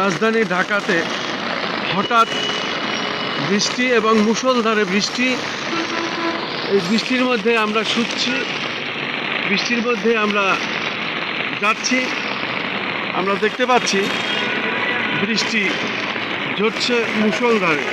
রাজধানী ঢাকাতে হঠাৎ বৃষ্টি এবং মুষলধারে বৃষ্টি, এই বৃষ্টির মধ্যে আমরা শুচ্ছি, বৃষ্টির মধ্যে আমরা যাচ্ছি, আমরা দেখতে পাচ্ছি বৃষ্টি ঝরছে মুষলধারে।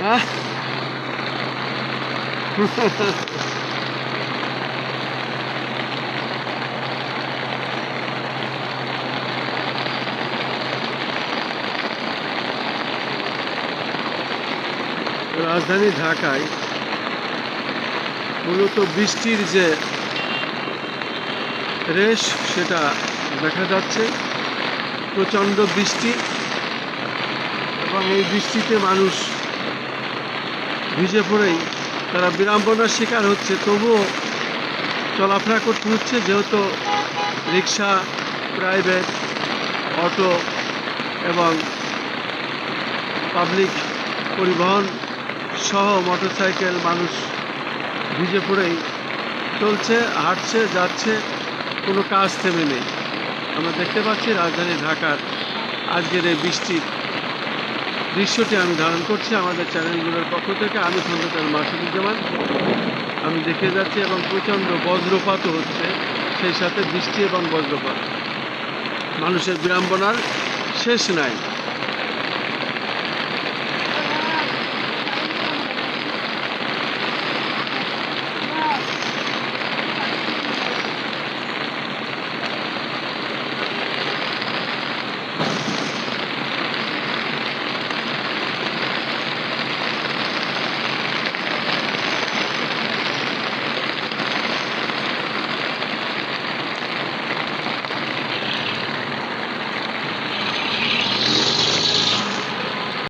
রাজধানী ঢাকায় মূলত বৃষ্টির যে রেশ, সেটা দেখা যাচ্ছে। প্রচণ্ড বৃষ্টি এবং এই বৃষ্টিতে মানুষ ভিজে পড়েই তারা বিড়ম্বনার শিকার হচ্ছে। তবুও চলাফেরা করতে হচ্ছে, যেহেতু রিক্সা প্রাইভেট, অটো এবং পাবলিক পরিবহন সহ মোটরসাইকেল মানুষ ভিজে পড়েই চলছে, হাঁটছে, যাচ্ছে, কোনো কাজ থেমে নেই। আমরা দেখতে পাচ্ছি রাজধানী ঢাকার আজকের এই বৃষ্টির দৃশ্যটি আমি ধারণ করছি আমাদের চ্যানেলগুলোর পক্ষ থেকে। আমি খন্দকার মাসুদুজ্জামান। আমি দেখে যাচ্ছি এবং প্রচণ্ড বজ্রপাত হচ্ছে, সেই সাথে বৃষ্টি এবং বজ্রপাত। মানুষের বিড়ম্বনার শেষ নাই।